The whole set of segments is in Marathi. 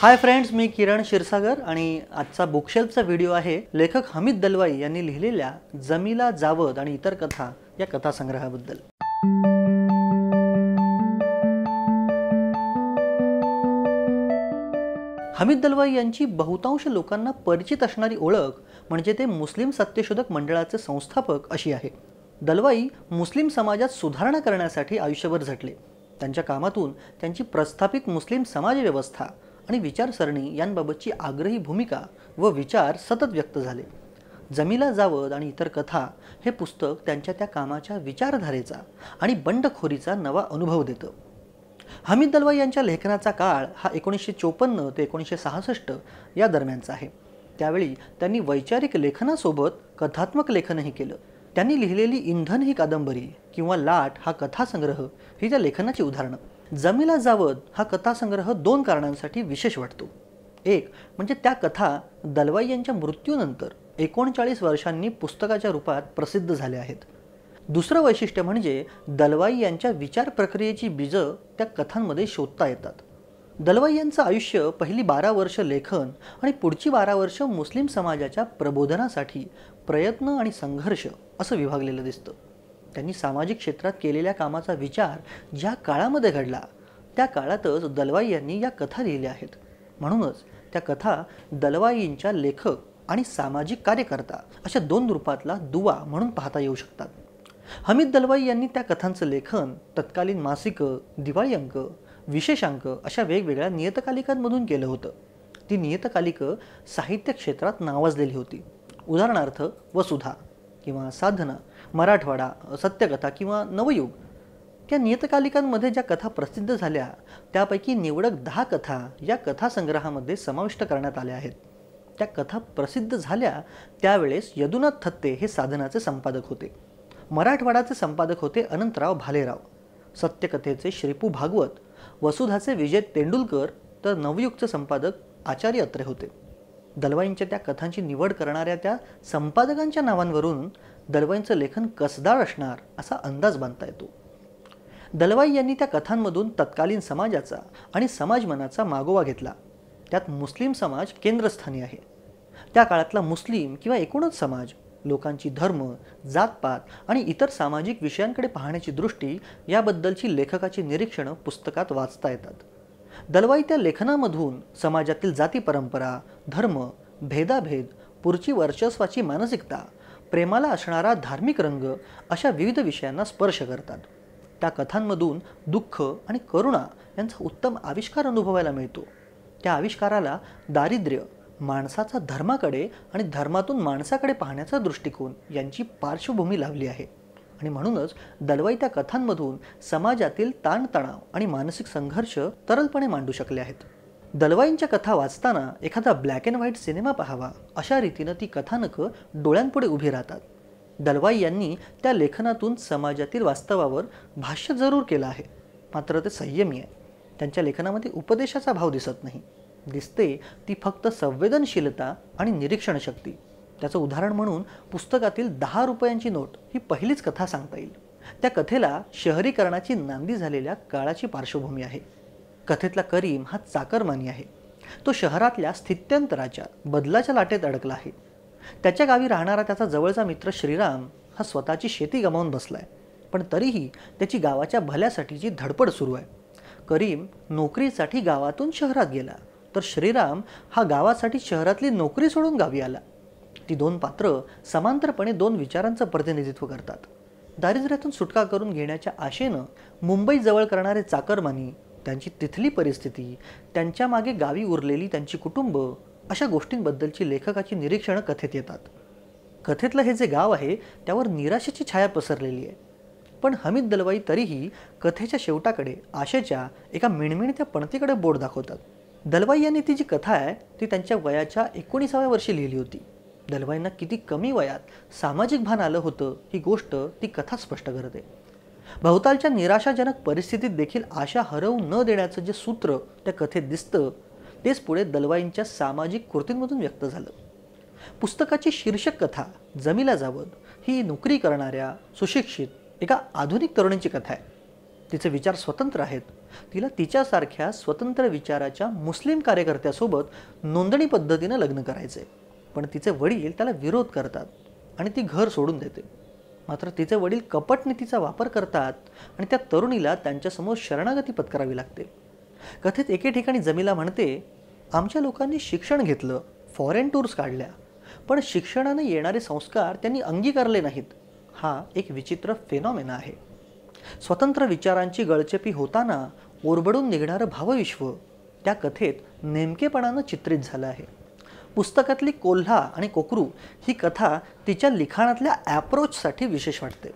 हाय फ्रेंड्स मी किरण क्षीरसागर आणि आजचा बुकशेल्फचा व्हिडिओ आहे लेखक हमीद दलवाई यांनी लिहिलेल्या जमीला जावद आणि इतर कथा या कथासंग्रहाबद्दल. हमीद दलवाई यांची बहुतांश लोकांना परिचित असणारी ओळख म्हणजे ते मुस्लिम सत्यशोधक मंडळाचे संस्थापक अशी आहे. दलवाई मुस्लिम समाजात सुधारणा करण्यासाठी आयुष्यभर झटले. त्यांच्या कामातून त्यांची प्रस्थापित मुस्लिम समाजव्यवस्था आणि विचारसरणी यांबाबतची आग्रही भूमिका व विचार सतत व्यक्त झाले. जमीला जावद आणि इतर कथा हे पुस्तक त्यांच्या त्या कामाच्या विचारधारेचा आणि बंडखोरीचा नवा अनुभव देतं. हमीद दलवाई यांच्या लेखनाचा काळ हा एकोणीसशे चोपन्न ते एकोणीसशे सहासष्ट या दरम्यानचा आहे. त्यावेळी त्यांनी वैचारिक लेखनासोबत कथात्मक लेखनही केलं. त्यांनी लिहिलेली इंधन ही कादंबरी किंवा लाट हा कथासंग्रह ही त्या लेखनाची उदाहरणं. जमिला जावद हा कथासंग्रह दोन कारणांसाठी विशेष वाटतो. एक म्हणजे त्या कथा दलवाई यांच्या मृत्यूनंतर एकोणचाळीस वर्षांनी पुस्तकाच्या रूपात प्रसिद्ध झाल्या आहेत. दुसरं वैशिष्ट्य म्हणजे दलवाई यांच्या विचार प्रक्रियेची बीजं त्या कथांमध्ये शोधता येतात. दलवाई यांचं आयुष्य पहिली बारा वर्ष लेखन आणि पुढची बारा वर्ष मुस्लिम समाजाच्या प्रबोधनासाठी प्रयत्न आणि संघर्ष असं विभागलेलं दिसतं. त्यांनी सामाजिक क्षेत्रात केलेल्या कामाचा विचार ज्या काळामध्ये घडला त्या काळातच दलवाई यांनी या कथा लिहिल्या आहेत. म्हणूनच त्या कथा दलवाईंच्या लेखक आणि सामाजिक कार्यकर्ता अशा दोन रूपातला दुवा म्हणून पाहता येऊ शकतात. हमीद दलवाई यांनी त्या कथांचं लेखन तत्कालीन मासिकं दिवाळी अंक विशेषांक अशा वेगवेगळ्या नियतकालिकांमधून केलं होतं. ती नियतकालिकं साहित्य क्षेत्रात नावाजलेली होती. उदाहरणार्थ वसुधा किंवा साधना मराठवाडा सत्यकथा किंवा नवयुग त्या नियतकालिकांमध्ये ज्या कथा प्रसिद्ध झाल्या त्यापैकी निवडक दहा कथा या कथासंग्रहामध्ये समाविष्ट करण्यात आल्या आहेत. त्या कथा प्रसिद्ध झाल्या त्यावेळेस यदुनाथ थत्ते हे साधनाचे संपादक होते. मराठवाडाचे संपादक होते अनंतराव भालेराव. सत्यकथेचे श्रीपू भागवत वसुधाचे विजय तेंडुलकर तर नवयुगचे संपादक आचार्य अत्रे होते. दलवाईंच्या त्या कथांची निवड करणाऱ्या त्या संपादकांच्या नावांवरून दलवाईंचं लेखन कसदार असणार असा अंदाज बांधता येतो. दलवाई यांनी त्या कथांमधून तत्कालीन समाजाचा आणि समाजमनाचा मागोवा घेतला. त्यात मुस्लिम समाज केंद्रस्थानी आहे. त्या काळातला मुस्लिम किंवा एकूणच समाज लोकांची धर्म जातपात आणि इतर सामाजिक विषयांकडे पाहण्याची दृष्टी याबद्दलची लेखकाची निरीक्षणं पुस्तकात वाचता येतात. दलवाई त्या लेखनामधून समाजातील जाती परंपरा धर्म भेदाभेद पुढची वर्चस्वाची मानसिकता प्रेमाला असणारा धार्मिक रंग अशा विविध विषयांना स्पर्श करतात. त्या कथांमधून दुःख आणि करुणा यांचा उत्तम आविष्कार अनुभवायला मिळतो. त्या आविष्काराला दारिद्र्य माणसाचा धर्माकडे आणि धर्मातून माणसाकडे पाहण्याचा दृष्टिकोन यांची पार्श्वभूमी लावली आहे. आणि म्हणूनच दलवाई त्या कथांमधून समाजातील ताणतणाव आणि मानसिक संघर्ष तरलपणे मांडू शकले आहेत. दलवाईंच्या कथा वाचताना एखादा ब्लॅक अँड व्हाईट सिनेमा पाहावा अशा रीतीनं ती कथानकं डोळ्यांपुढे उभी राहतात. दलवाई यांनी त्या लेखनातून समाजातील वास्तवावर भाष्य जरूर केलं आहे. मात्र ते संयमी आहे. त्यांच्या लेखनामध्ये उपदेशाचा भाव दिसत नाही. दिसते ती फक्त संवेदनशीलता आणि निरीक्षण शक्ती त्याचं उदाहरण म्हणून पुस्तकातील दहा रुपयांची नोट ही पहिलीच कथा सांगता येईल. त्या कथेला शहरीकरणाची नांदी झालेल्या काळाची पार्श्वभूमी आहे. कथेतला करीम हा चाकरमानी आहे. तो शहरातल्या स्थित्यंतराच्या बदलाच्या लाटेत अडकला आहे. त्याच्या गावी राहणारा त्याचा जवळचा मित्र श्रीराम हा स्वतःची शेती गमावून बसला आहे पण तरीही त्याची गावाच्या भल्यासाठीची धडपड सुरू आहे. करीम नोकरीसाठी गावातून शहरात गेला. तर श्रीराम हा गावासाठी शहरातली नोकरी सोडून गावी आला. ती दोन पात्र समांतरपणे दोन विचारांचं प्रतिनिधित्व करतात. दारिद्र्यातून सुटका करून घेण्याच्या आशेनं मुंबईजवळ करणारे चाकरमानी त्यांची तिथली परिस्थिती त्यांच्या मागे गावी उरलेली त्यांची कुटुंब अशा गोष्टींबद्दलची लेखकाची निरीक्षणं कथेत येतात. कथेतलं हे जे गाव आहे त्यावर निराशेची छाया पसरलेली आहे. पण हमीद दलवाई तरीही कथेच्या शेवटाकडे आशेच्या एका मिणमिणत्या पणतीकडे बोट दाखवतात. दलवाई यांनी ती जी कथा आहे ती त्यांच्या वयाच्या एकोणीसाव्या वर्षी लिहिली होती. दलवाईंना किती कमी वयात सामाजिक भान आलं होतं ही गोष्ट ती कथा स्पष्ट करते. भवतालच्या निराशाजनक परिस्थितीत देखील आशा हरवू न देण्याचं जे सूत्र त्या कथेत दिसतं तेच पुढे दलवाईंच्या सामाजिक कृतींमधून व्यक्त झालं. पुस्तकाची शीर्षक कथा जमीला जावद ही नोकरी करणाऱ्या सुशिक्षित एका आधुनिक तरुणीची कथा आहे. तिचे विचार स्वतंत्र आहेत. तिला तिच्यासारख्या स्वतंत्र विचाराच्या मुस्लिम कार्यकर्त्यासोबत नोंदणी पद्धतीनं लग्न करायचं आहे पण तिचे वडील त्याला विरोध करतात आणि ती घर सोडून देते. मात्र तिचे वडील कपटनीतीचा वापर करतात आणि त्या तरुणीला त्यांच्यासमोर शरणागती पत्करावी लागते. कथेत एके ठिकाणी जमीला म्हणते आमच्या लोकांनी शिक्षण घेतलं फॉरेन टूर्स काढल्या पण शिक्षणाने येणारे संस्कार त्यांनी अंगीकारले नाहीत. हा एक विचित्र फेनॉमेना आहे. स्वतंत्र विचारांची गळचेपी होताना ओरबडून निघणारं भावविश्व त्या कथेत नेमकेपणानं चित्रित झालं आहे. पुस्तकातली कोल्हा आणि कोकरू ही कथा तिच्या लिखाणातल्या ॲप्रोचसाठी विशेष वाटते.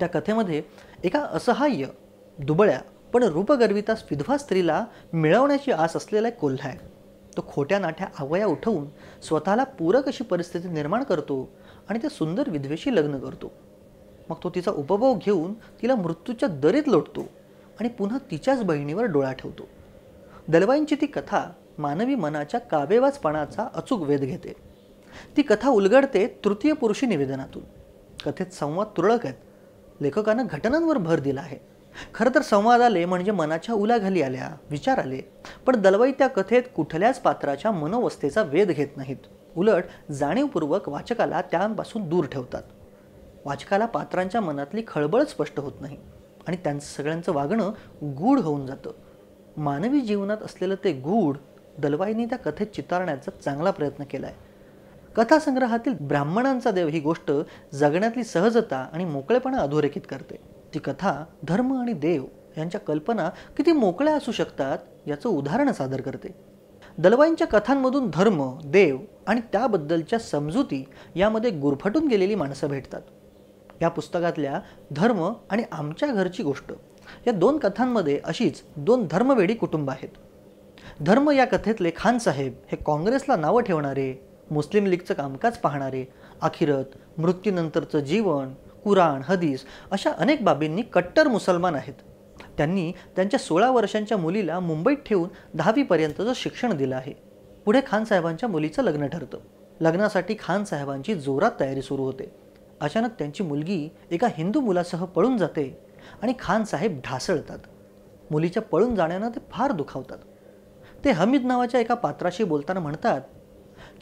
त्या कथेमध्ये एका असहाय्य दुबळ्या पण रूपगर्विता विधवा स्त्रीला मिळवण्याची आस असलेला एक कोल्हा आहे. तो खोट्या नाठ्या आवया उठवून स्वतःला पूरक अशी परिस्थिती निर्माण करतो आणि त्या सुंदर विधवेशी लग्न करतो. मग तो तिचा उपभोग घेऊन तिला मृत्यूच्या दरीत लोटतो आणि पुन्हा तिच्याच बहिणीवर डोळा ठेवतो. दलवाईंची ती कथा मानवी मनाच्या काबेवाजपणाचा अचूक वेध घेते. ती कथा उलगडते तृतीय पुरुषी निवेदनातून. कथेत संवाद तुरळक आहेत. लेखकानं घटनांवर भर दिला आहे. खरं तर संवाद आले म्हणजे मनाच्या उलाघाली आल्या विचार आले. पण दलवाई त्या कथेत कुठल्याच पात्राच्या मनोवस्थेचा वेध घेत नाहीत. उलट जाणीवपूर्वक वाचकाला त्यापासून दूर ठेवतात. वाचकाला पात्रांच्या मनातली खळबळ स्पष्ट होत नाही आणि त्यांचं सगळ्यांचं वागणं गूढ होऊन जातं. मानवी जीवनात असलेलं ते गूढ दलवाईंनी त्या कथेत चितारण्याचा चांगला प्रयत्न केला आहे कथासंग्रहातील ब्राह्मणांचा देव ही गोष्ट जगण्यातली सहजता आणि मोकळेपणा अधोरेखित करते. ती कथा धर्म आणि देव यांच्या कल्पना किती मोकळ्या असू शकतात याचं उदाहरण सादर करते. दलवाईंच्या कथांमधून धर्म देव आणि त्याबद्दलच्या समजुती यामध्ये गुरफटून गेलेली माणसं भेटतात. या पुस्तकातल्या धर्म आणि आमच्या घरची गोष्ट या दोन कथांमध्ये अशीच दोन धर्मवेडी कुटुंब आहेत. धर्म या कथेतले खानसाहेब हे काँग्रेसला नावं ठेवणारे मुस्लिम लीगचं कामकाज पाहणारे अखिरत मृत्यूनंतरचं जीवन कुराण हदीस अशा अनेक बाबींनी कट्टर मुसलमान आहेत. त्यांनी त्यांच्या सोळा वर्षांच्या मुलीला मुंबईत ठेवून दहावीपर्यंतचं शिक्षण दिलं आहे. पुढे खानसाहेबांच्या मुलीचं लग्न ठरतं. लग्नासाठी खान साहेबांची जोरात तयारी सुरू होते. अचानक त्यांची मुलगी एका हिंदू मुलासह पळून जाते आणि खानसाहेब ढासळतात. मुलीच्या पळून जाण्यानं ते फार दुखावतात. ते हमीद नावाच्या एका पात्राशी बोलताना म्हणतात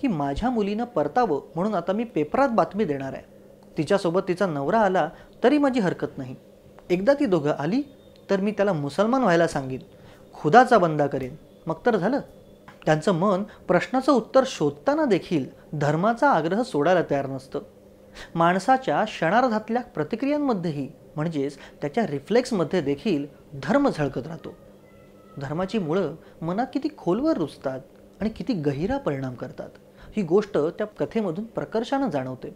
की माझ्या मुलीनं परतावं म्हणून आता मी पेपरात बातमी देणार आहे. तिच्यासोबत तिचा नवरा आला तरी माझी हरकत नाही. एकदा ती दोघं आली तर मी त्याला मुसलमान व्हायला सांगेन. खुदाचा बंदा करेन. मग तर झालं. त्यांचं मन प्रश्नाचं उत्तर शोधताना देखील धर्माचा आग्रह सोडायला तयार नसतं. माणसाच्या क्षणार्धातल्या प्रतिक्रियांमध्येही म्हणजेच त्याच्या रिफ्लेक्समध्ये देखील धर्म झळकत राहतो. धर्माची मुळं मनात किती खोलवर रुजतात आणि किती गहिरा परिणाम करतात. ही गोष्ट त्या कथेमधून प्रकर्षानं जाणवते.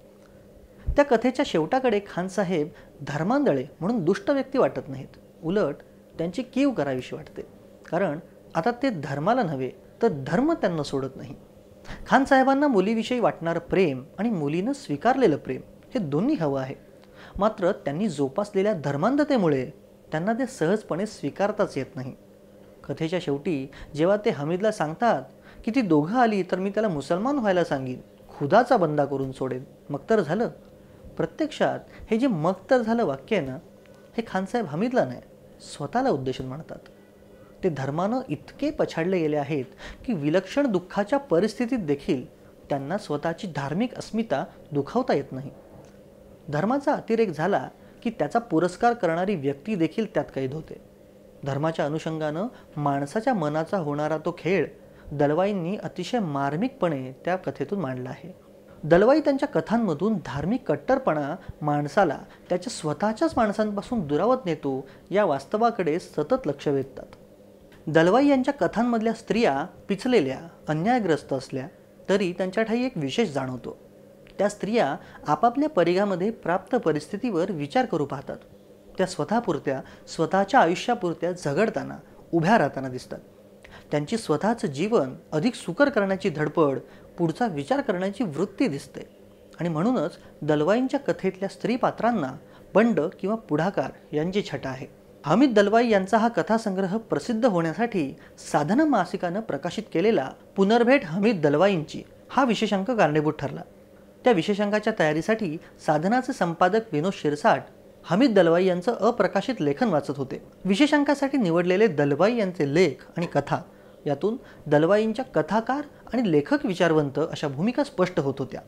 त्या कथेच्या शेवटाकडे खानसाहेब धर्मांदळे म्हणून दुष्ट व्यक्ती वाटत नाहीत. उलट त्यांची कीव करावीशी वाटते. कारण आता ते धर्माला नव्हे तर धर्म त्यांना सोडत नाही. खानसाहेबांना मुलीविषयी वाटणारं प्रेम आणि मुलीनं स्वीकारलेलं प्रेम हे दोन्ही हवं आहे. मात्र त्यांनी जोपासलेल्या धर्मांधतेमुळे त्यांना ते सहजपणे स्वीकारताच येत नाही. कथेच्या शेवटी जेव्हा ते हमीदला सांगतात की ती दोघं आली तर मी त्याला मुसलमान व्हायला सांगीन खुदाचा बंदा करून सोडेन. मग तर झालं. प्रत्यक्षात हे जे मग तर झालं वाक्य आहे ना हे खानसाहेब हमीदला नाही स्वतःला उद्देशून म्हणतात. ते धर्मानं इतके पछाडले गेले आहेत की विलक्षण दुःखाच्या परिस्थितीत देखील त्यांना स्वतःची धार्मिक अस्मिता दुखावता येत नाही. धर्माचा अतिरेक झाला की त्याचा पुरस्कार करणारी व्यक्ती देखील त्यात कैद होते. धर्माच्या अनुषंगानं माणसाच्या मनाचा होणारा तो खेळ दलवाईंनी अतिशय मार्मिकपणे त्या कथेतून मांडला आहे. दलवाई त्यांच्या कथांमधून धार्मिक कट्टरपणा माणसाला त्याच्या स्वतःच्याच माणसांपासून दुरावत नेतो या वास्तवाकडे सतत लक्ष वेधतात. दलवाई यांच्या कथांमधल्या स्त्रिया पिचलेल्या अन्यायग्रस्त असल्या तरी त्यांच्या ठाई एक विशेष जाणवतो. त्या स्त्रिया आपापल्या परिघामध्ये प्राप्त परिस्थितीवर विचार करू पाहतात. त्या स्वतःपुरत्या स्वतःच्या आयुष्यापुरत्या झगडताना उभ्या राहताना दिसतात. त्यांची स्वतःचं जीवन अधिक सुकर करण्याची धडपड पुढचा विचार करण्याची वृत्ती दिसते. आणि म्हणूनच दलवाईंच्या कथेतल्या स्त्री पात्रांना बंड किंवा पुढाकार यांची छटा आहे. हमीद दलवाई यांचा हा कथासंग्रह प्रसिद्ध होण्यासाठी साधना मासिकानं प्रकाशित केलेला पुनर्भेट हमीद दलवाईंची हा विशेषांक कारणीभूत ठरला. त्या विशेषांकाच्या तयारीसाठी साधनाचे संपादक विनोद शिरसाट हमीद दलवाई यांचं अप्रकाशित लेखन वाचत होते. विशेषांकासाठी निवडलेले दलवाई यांचे लेख आणि कथा यातून दलवाईंच्या कथाकार आणि लेखक विचारवंत अशा भूमिका स्पष्ट होत होत्या.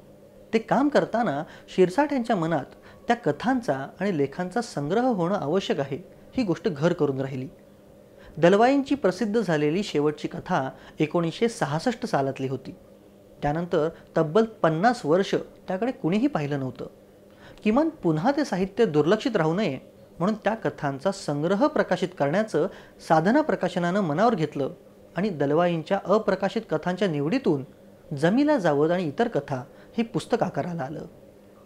ते काम करताना शिरसाट यांच्या मनात त्या कथांचा आणि लेखांचा संग्रह होणं आवश्यक आहे ही गोष्ट घर करून राहिली. दलवाईंची प्रसिद्ध झालेली शेवटची कथा एकोणीसशे सहासष्ट सालातली होती. त्यानंतर तब्बल पन्नास वर्ष त्याकडे कुणीही पाहिलं नव्हतं. किमान पुन्हा ते साहित्य दुर्लक्षित राहू नये म्हणून त्या कथांचा संग्रह प्रकाशित करण्याचं साधना प्रकाशनानं मनावर घेतलं आणि दलवाईंच्या अप्रकाशित कथांच्या निवडीतून जमीला जावद आणि इतर कथा हे पुस्तक आकाराला आलं.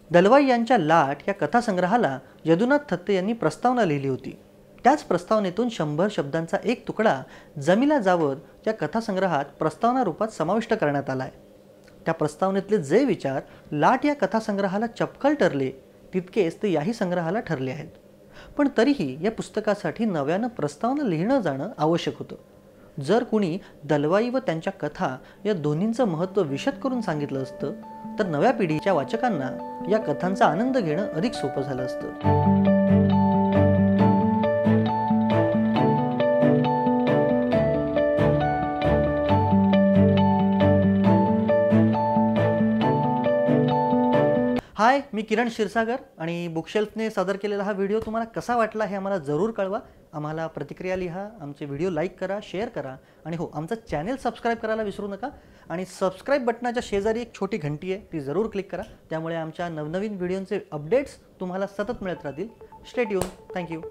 दलवाई यांच्या लाट या कथासंग्रहाला यदुनाथ थत्ते यांनी प्रस्तावना लिहिली होती. त्याच प्रस्तावनेतून शंभर शब्दांचा एक तुकडा जमीला जावत या कथासंग्रहात प्रस्तावना रूपात समाविष्ट करण्यात आला आहे त्या प्रस्तावनेतले जे विचार लाट या कथासंग्रहाला चपकल ठरले तितकेच ते याही संग्रहाला ठरले आहेत. पण तरीही या पुस्तकासाठी नव्यानं प्रस्तावना लिहिणं जाणं आवश्यक होतं. जर कुणी दलवाई व त्यांच्या कथा या दोन्हींचं महत्त्व विशद करून सांगितलं असतं तर नव्या पिढीच्या वाचकांना या कथांचा आनंद घेणं अधिक सोपं झालं असतं. हाय मी किरण क्षीरसागर आणि बुकशेल्फने सादर केलेला हा व्हिडिओ तुम्हाला कसा वाटला हे आम्हाला जरूर कळवा. आम्हाला प्रतिक्रिया लिहा आमचे व्हिडिओ लाईक करा शेअर करा आणि हो आमचं चॅनेल सबस्क्राईब करायला विसरू नका आणि सबस्क्राईब बटनाच्या शेजारी एक छोटी घंटी आहे ती जरूर क्लिक करा. त्यामुळे आमच्या नवनवीन व्हिडिओंचे अपडेट्स तुम्हाला सतत मिळत राहतील. स्टेट येऊन थँक्यू